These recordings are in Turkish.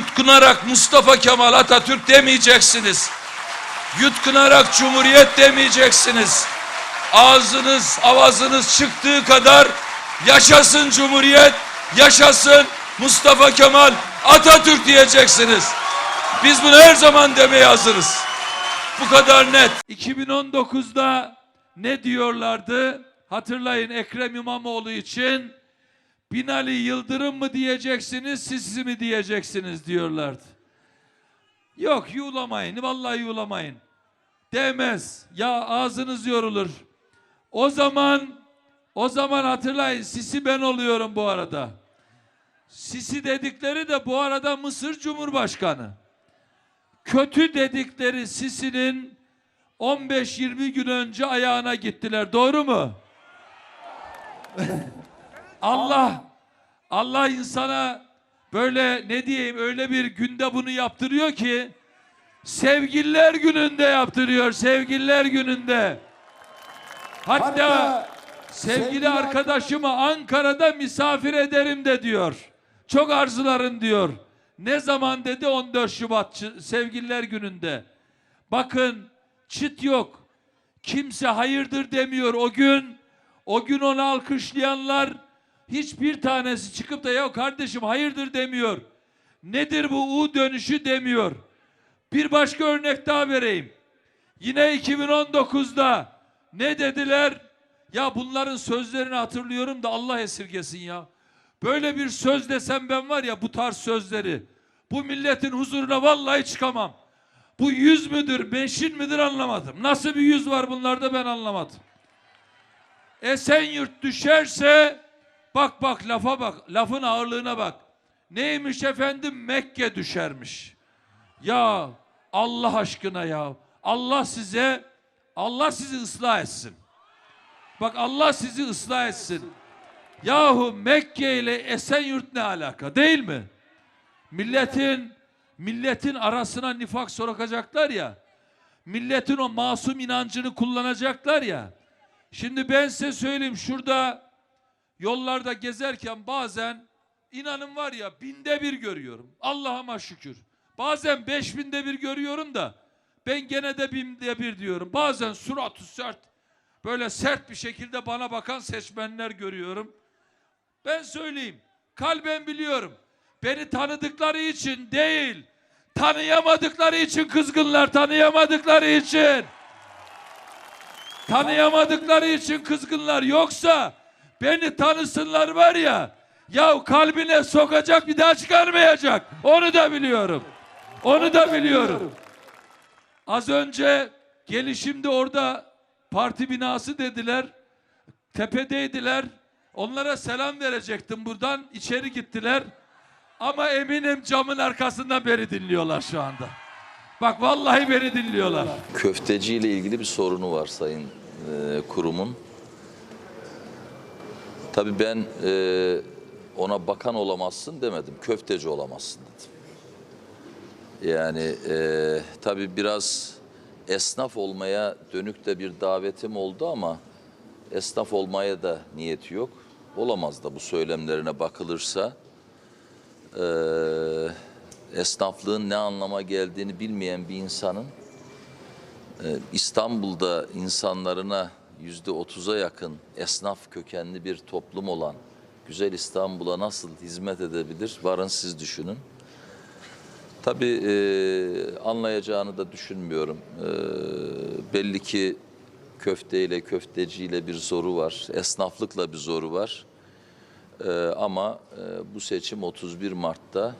Yutkunarak Mustafa Kemal Atatürk demeyeceksiniz. Yutkunarak Cumhuriyet demeyeceksiniz. Ağzınız, avazınız çıktığı kadar yaşasın Cumhuriyet, yaşasın Mustafa Kemal Atatürk diyeceksiniz. Biz bunu her zaman demeye hazırız. Bu kadar net. 2019'da ne diyorlardı? Hatırlayın Ekrem İmamoğlu için Binali Yıldırım mı diyeceksiniz, siz mi diyeceksiniz diyorlardı. Yok yuğlamayın, vallahi yuğlamayın. Demez. Ya ağzınız yorulur. O zaman o zaman hatırlayın Sisi ben oluyorum bu arada. Sisi dedikleri de bu arada Mısır Cumhurbaşkanı. Kötü dedikleri Sisi'nin 15-20 gün önce ayağına gittiler. Doğru mu? Allah Allah insana böyle ne diyeyim öyle bir günde bunu yaptırıyor ki sevgililer gününde yaptırıyor sevgililer gününde. Hatta, sevgili arkadaşımı Ankara'da misafir ederim de diyor. Çok arzularım diyor. Ne zaman dedi 14 Şubat sevgililer gününde. Bakın çıt yok. Kimse hayırdır demiyor o gün. O gün onu alkışlayanlar hiçbir tanesi çıkıp da ya kardeşim hayırdır demiyor. Nedir bu U dönüşü demiyor. Bir başka örnek daha vereyim. Yine 2019'da ne dediler? Ya bunların sözlerini hatırlıyorum da Allah esirgesin ya. Böyle bir söz desem ben var ya bu tarz sözleri. Bu milletin huzuruna vallahi çıkamam. Bu yüz müdür, beşin midir anlamadım. Nasıl bir yüz var bunlarda ben anlamadım. Esenyurt düşerse bak bak lafa bak, lafın ağırlığına bak. Neymiş efendim Mekke düşermiş. Ya Allah aşkına ya. Allah size Allah sizi ıslah etsin. Bak Allah sizi ıslah etsin. Yahu Mekke ile Esenyurt ne alaka değil mi? Milletin milletin arasına nifak sokacaklar ya. Milletin o masum inancını kullanacaklar ya. Şimdi ben size söyleyeyim şurada yollarda gezerken bazen inanın var ya binde bir görüyorum. Allah'ıma şükür. Bazen beş binde bir görüyorum da ben gene de binde bir diyorum. Bazen suratı sert böyle sert bir şekilde bana bakan seçmenler görüyorum. Ben söyleyeyim. Kalben biliyorum. Beni tanıdıkları için değil, tanıyamadıkları için kızgınlar, tanıyamadıkları için. Tanıyamadıkları için kızgınlar. Yoksa beni tanısınlar var ya, ya kalbine sokacak bir daha çıkarmayacak. Onu da biliyorum. Onu da biliyorum. Az önce gelişimde orada parti binası dediler. Tepedeydiler. Onlara selam verecektim buradan. içeri gittiler. Ama eminim camın arkasından beni dinliyorlar şu anda. Bak vallahi beni dinliyorlar. Köfteci ile ilgili bir sorunu var sayın e, kurumun. Tabii ben e, ona bakan olamazsın demedim. Köfteci olamazsın dedim. Yani e, tabii biraz esnaf olmaya dönük de bir davetim oldu ama esnaf olmaya da niyeti yok. Olamaz da bu söylemlerine bakılırsa. E, esnaflığın ne anlama geldiğini bilmeyen bir insanın ee, İstanbul'da insanlarına yüzde otuza yakın esnaf kökenli bir toplum olan güzel İstanbul'a nasıl hizmet edebilir? Varın siz düşünün. Tabii e, anlayacağını da düşünmüyorum. E, belli ki köfteyle, köfteciyle bir zoru var. Esnaflıkla bir zoru var. E, ama e, bu seçim 31 Mart'ta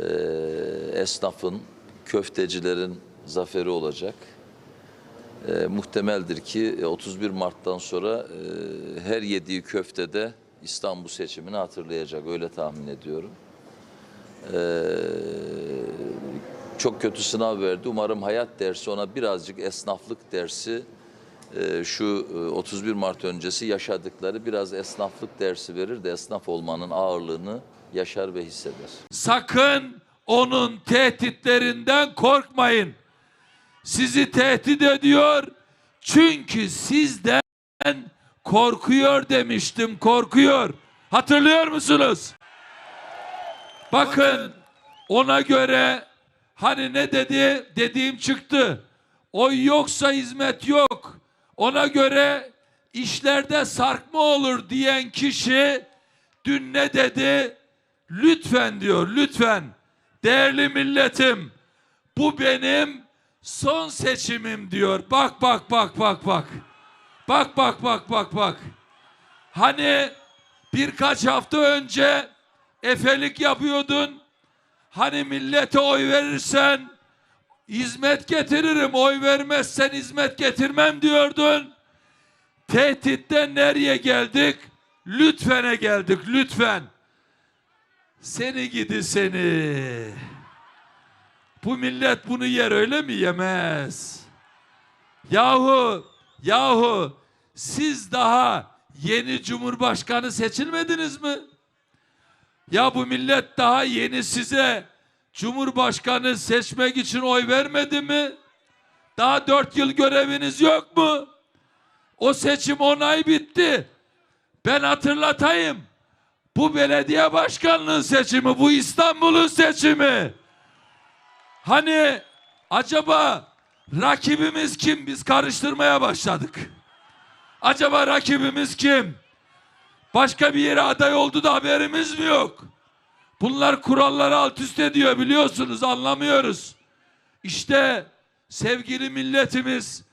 e, esnafın, köftecilerin zaferi olacak. E, muhtemeldir ki e, 31 Mart'tan sonra e, her yediği köftede İstanbul seçimini hatırlayacak. Öyle tahmin ediyorum. E, çok kötü sınav verdi. Umarım hayat dersi ona birazcık esnaflık dersi e, şu e, 31 Mart öncesi yaşadıkları biraz esnaflık dersi verir de esnaf olmanın ağırlığını yaşar ve hisseder. Sakın onun tehditlerinden korkmayın. Sizi tehdit ediyor. Çünkü sizden korkuyor demiştim, korkuyor. Hatırlıyor musunuz? Bakın Ona göre hani ne dedi? Dediğim çıktı. Oy yoksa hizmet yok. Ona göre işlerde sarkma olur diyen kişi dün ne dedi? Lütfen diyor, lütfen. Değerli milletim, bu benim son seçimim diyor. Bak bak bak bak bak. Bak bak bak bak bak. Hani birkaç hafta önce efelik yapıyordun. Hani millete oy verirsen hizmet getiririm. Oy vermezsen hizmet getirmem diyordun. Tehditten nereye geldik? Lütfene geldik lütfen. Seni gidi seni. Bu millet bunu yer öyle mi yemez? Yahu, yahu siz daha yeni cumhurbaşkanı seçilmediniz mi? Ya bu millet daha yeni size cumhurbaşkanı seçmek için oy vermedi mi? Daha dört yıl göreviniz yok mu? O seçim onay bitti. Ben hatırlatayım. Bu belediye başkanlığı seçimi, bu İstanbul'un seçimi. Hani acaba rakibimiz kim? Biz karıştırmaya başladık. Acaba rakibimiz kim? Başka bir yere aday oldu da haberimiz mi yok? Bunlar kuralları alt üst ediyor biliyorsunuz anlamıyoruz. İşte sevgili milletimiz,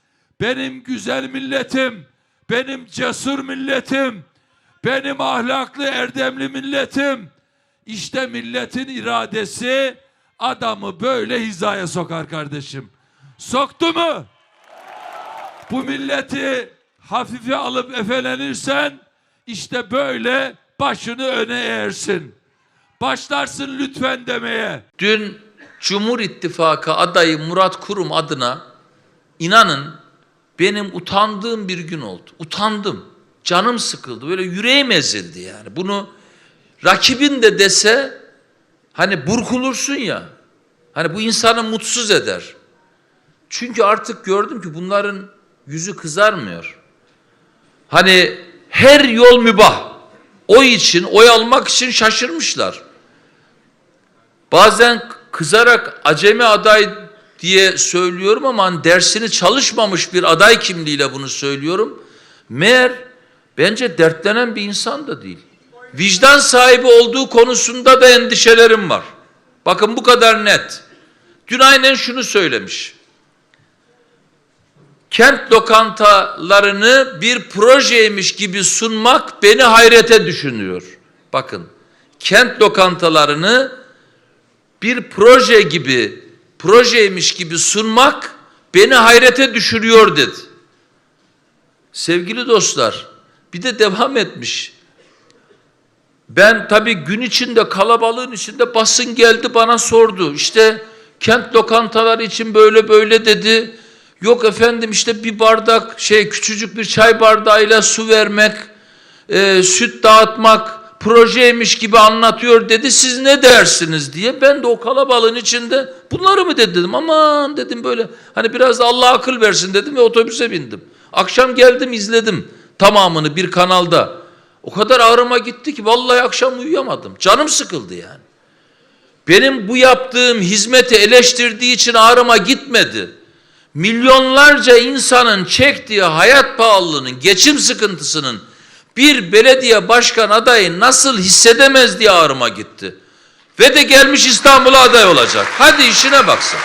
benim güzel milletim, benim cesur milletim, benim ahlaklı erdemli milletim. İşte milletin iradesi adamı böyle hizaya sokar kardeşim. Soktu mu? Bu milleti hafife alıp efelenirsen işte böyle başını öne eğersin. Başlarsın lütfen demeye. Dün Cumhur İttifakı adayı Murat Kurum adına inanın benim utandığım bir gün oldu. Utandım. Canım sıkıldı. Böyle yüreğim ezildi yani. Bunu rakibin de dese hani burkulursun ya. Hani bu insanı mutsuz eder. Çünkü artık gördüm ki bunların yüzü kızarmıyor. Hani her yol mübah. Oy için, oy almak için şaşırmışlar. Bazen kızarak acemi aday diye söylüyorum ama hani dersini çalışmamış bir aday kimliğiyle bunu söylüyorum. Meğer bence dertlenen bir insan da değil. Vicdan sahibi olduğu konusunda da endişelerim var. Bakın bu kadar net. Dün aynen şunu söylemiş. Kent lokantalarını bir projeymiş gibi sunmak beni hayrete düşünüyor. Bakın kent lokantalarını bir proje gibi, projeymiş gibi sunmak beni hayrete düşürüyor dedi. Sevgili dostlar, bir de devam etmiş. Ben tabii gün içinde kalabalığın içinde basın geldi bana sordu. İşte kent lokantaları için böyle böyle dedi. Yok efendim işte bir bardak şey küçücük bir çay bardağıyla su vermek, e, süt dağıtmak projeymiş gibi anlatıyor dedi. Siz ne dersiniz diye. Ben de o kalabalığın içinde bunları mı dedim. Aman dedim böyle hani biraz da Allah akıl versin dedim ve otobüse bindim. Akşam geldim izledim tamamını bir kanalda. O kadar ağrıma gitti ki vallahi akşam uyuyamadım. Canım sıkıldı yani. Benim bu yaptığım hizmeti eleştirdiği için ağrıma gitmedi. Milyonlarca insanın çektiği hayat pahalılığının, geçim sıkıntısının bir belediye başkan adayı nasıl hissedemez diye ağrıma gitti. Ve de gelmiş İstanbul'a aday olacak. Hadi işine baksın.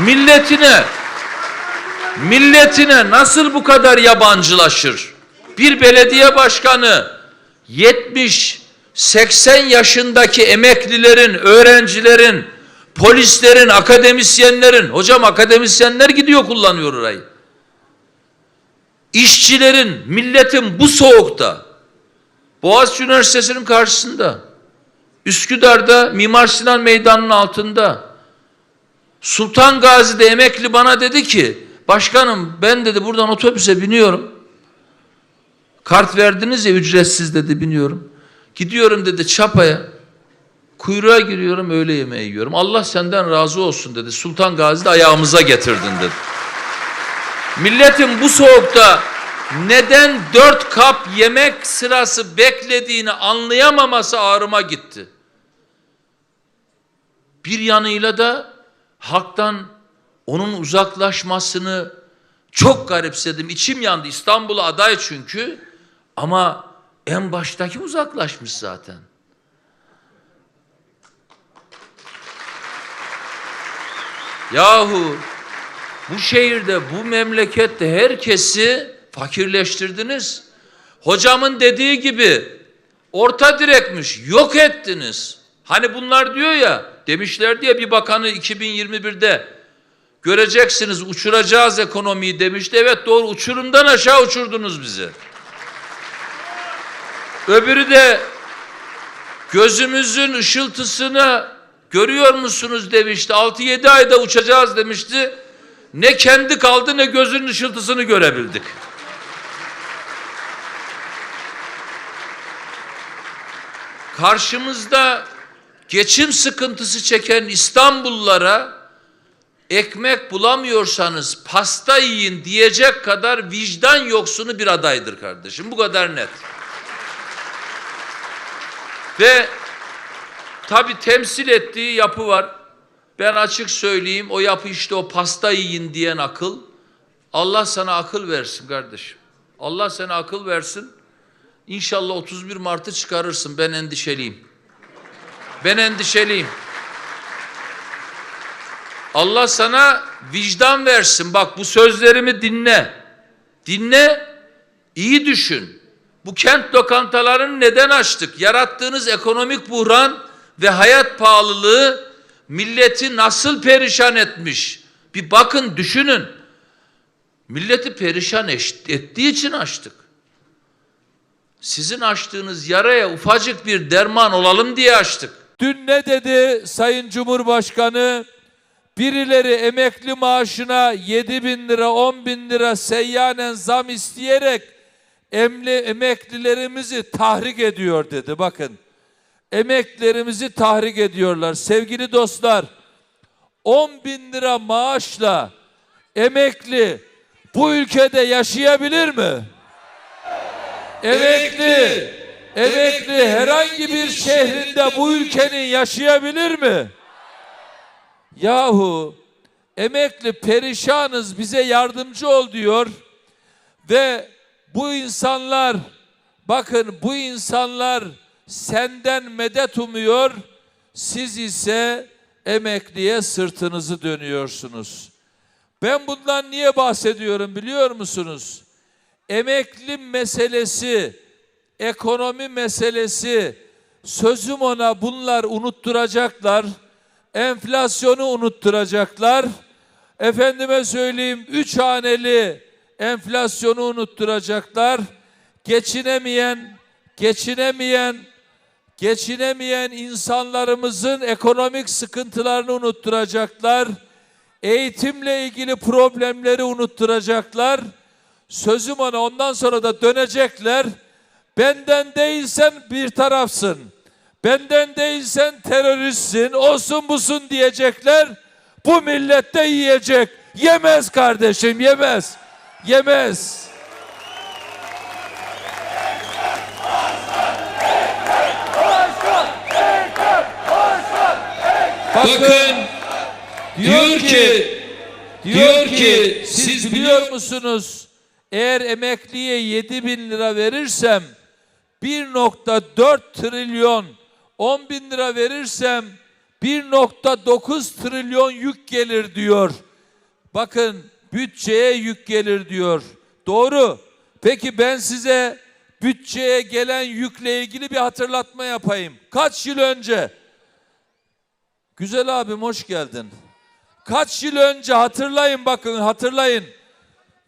Milletine, milletine nasıl bu kadar yabancılaşır? Bir belediye başkanı 70 80 yaşındaki emeklilerin, öğrencilerin, polislerin, akademisyenlerin, hocam akademisyenler gidiyor kullanıyor orayı. İşçilerin, milletin bu soğukta, Boğaziçi Üniversitesi'nin karşısında, Üsküdar'da Mimar Sinan Meydanı'nın altında, Sultan Gazi'de emekli bana dedi ki, başkanım ben dedi buradan otobüse biniyorum. Kart verdiniz ya ücretsiz dedi biniyorum. Gidiyorum dedi Çapa'ya. Kuyruğa giriyorum öğle yemeği yiyorum. Allah senden razı olsun dedi. Sultan Gazi'de ayağımıza getirdin dedi. Milletin bu soğukta neden dört kap yemek sırası beklediğini anlayamaması ağrıma gitti. bir yanıyla da halktan onun uzaklaşmasını çok garipsedim. İçim yandı. İstanbul'a aday çünkü. Ama en baştaki uzaklaşmış zaten. Yahu bu şehirde, bu memlekette herkesi fakirleştirdiniz. Hocamın dediği gibi orta direkmiş, yok ettiniz. Hani bunlar diyor ya, demişler diye bir bakanı 2021'de göreceksiniz uçuracağız ekonomiyi demişti. Evet doğru uçurumdan aşağı uçurdunuz bizi. Öbürü de gözümüzün ışıltısını görüyor musunuz demişti. 6-7 ayda uçacağız demişti. Ne kendi kaldı ne gözünün ışıltısını görebildik. Karşımızda geçim sıkıntısı çeken İstanbullulara ekmek bulamıyorsanız pasta yiyin diyecek kadar vicdan yoksunu bir adaydır kardeşim. Bu kadar net. Ve tabi temsil ettiği yapı var. Ben açık söyleyeyim o yapı işte o pasta yiyin diyen akıl. Allah sana akıl versin kardeşim. Allah sana akıl versin. İnşallah 31 Mart'ı çıkarırsın. Ben endişeliyim. Ben endişeliyim. Allah sana vicdan versin. Bak bu sözlerimi dinle. Dinle, iyi düşün. Bu kent lokantalarını neden açtık? Yarattığınız ekonomik buhran ve hayat pahalılığı milleti nasıl perişan etmiş? Bir bakın, düşünün. Milleti perişan ettiği için açtık. Sizin açtığınız yaraya ufacık bir derman olalım diye açtık. Dün ne dedi Sayın Cumhurbaşkanı? Birileri emekli maaşına 7 bin lira 10 bin lira seyyanen zam isteyerek emli, emeklilerimizi tahrik ediyor dedi. Bakın emeklilerimizi tahrik ediyorlar. Sevgili dostlar 10 bin lira maaşla emekli bu ülkede yaşayabilir mi? Emekli, emekli herhangi bir şehrinde bu ülkenin yaşayabilir mi? Yahu emekli perişanız bize yardımcı ol diyor ve bu insanlar bakın bu insanlar senden medet umuyor siz ise emekliye sırtınızı dönüyorsunuz. Ben bundan niye bahsediyorum biliyor musunuz? Emekli meselesi, ekonomi meselesi sözüm ona bunlar unutturacaklar enflasyonu unutturacaklar. Efendime söyleyeyim üç haneli enflasyonu unutturacaklar. Geçinemeyen, geçinemeyen, geçinemeyen insanlarımızın ekonomik sıkıntılarını unutturacaklar. Eğitimle ilgili problemleri unutturacaklar. Sözüm ona ondan sonra da dönecekler. Benden değilsen bir tarafsın. Benden değilsen teröristsin, olsun busun diyecekler. Bu millet de yiyecek. Yemez kardeşim, yemez. Yemez. Bakın diyor ki diyor ki siz biliyor musunuz eğer emekliye 7 bin lira verirsem 1.4 trilyon 10 bin lira verirsem 1.9 trilyon yük gelir diyor. Bakın bütçeye yük gelir diyor. Doğru. Peki ben size bütçeye gelen yükle ilgili bir hatırlatma yapayım. Kaç yıl önce? Güzel abim hoş geldin. Kaç yıl önce hatırlayın bakın hatırlayın.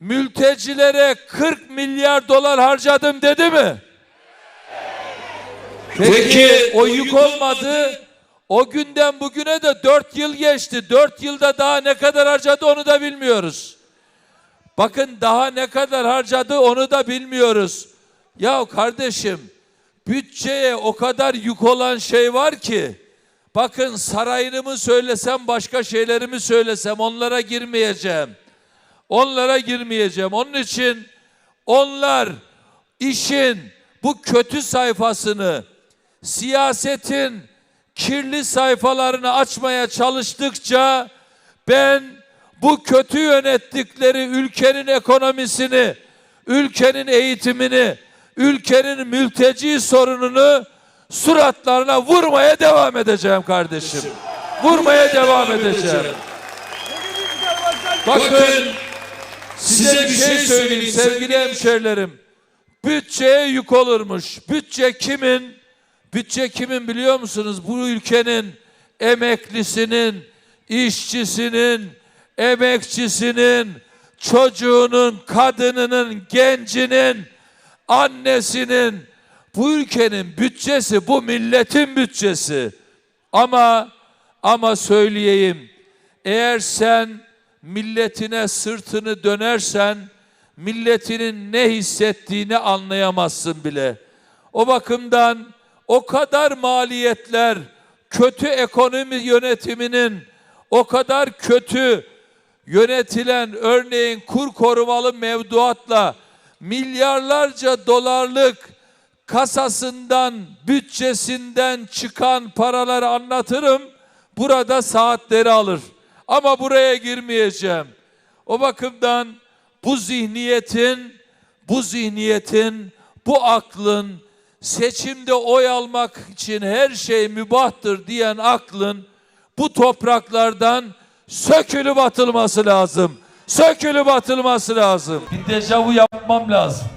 Mültecilere 40 milyar dolar harcadım dedi mi? Peki, o yük olmadı. O günden bugüne de dört yıl geçti. Dört yılda daha ne kadar harcadı onu da bilmiyoruz. Bakın daha ne kadar harcadı onu da bilmiyoruz. Ya kardeşim bütçeye o kadar yük olan şey var ki bakın sarayını mı söylesem başka şeylerimi söylesem onlara girmeyeceğim. Onlara girmeyeceğim. Onun için onlar işin bu kötü sayfasını siyasetin kirli sayfalarını açmaya çalıştıkça ben bu kötü yönettikleri ülkenin ekonomisini, ülkenin eğitimini, ülkenin mülteci sorununu suratlarına vurmaya devam edeceğim kardeşim. Vurmaya devam edeceğim. Bakın size bir şey söyleyeyim sevgili hemşerilerim. Bütçeye yük olurmuş. Bütçe kimin? Bütçe kimin biliyor musunuz? Bu ülkenin emeklisinin, işçisinin, emekçisinin, çocuğunun, kadınının, gencinin, annesinin, bu ülkenin bütçesi, bu milletin bütçesi. Ama ama söyleyeyim, eğer sen milletine sırtını dönersen, milletinin ne hissettiğini anlayamazsın bile. O bakımdan o kadar maliyetler, kötü ekonomi yönetiminin, o kadar kötü yönetilen örneğin kur korumalı mevduatla milyarlarca dolarlık kasasından, bütçesinden çıkan paraları anlatırım. Burada saatleri alır. Ama buraya girmeyeceğim. O bakımdan bu zihniyetin, bu zihniyetin, bu aklın seçimde oy almak için her şey mübahtır diyen aklın bu topraklardan sökülüp atılması lazım. Sökülüp atılması lazım. Bir dejavu yapmam lazım.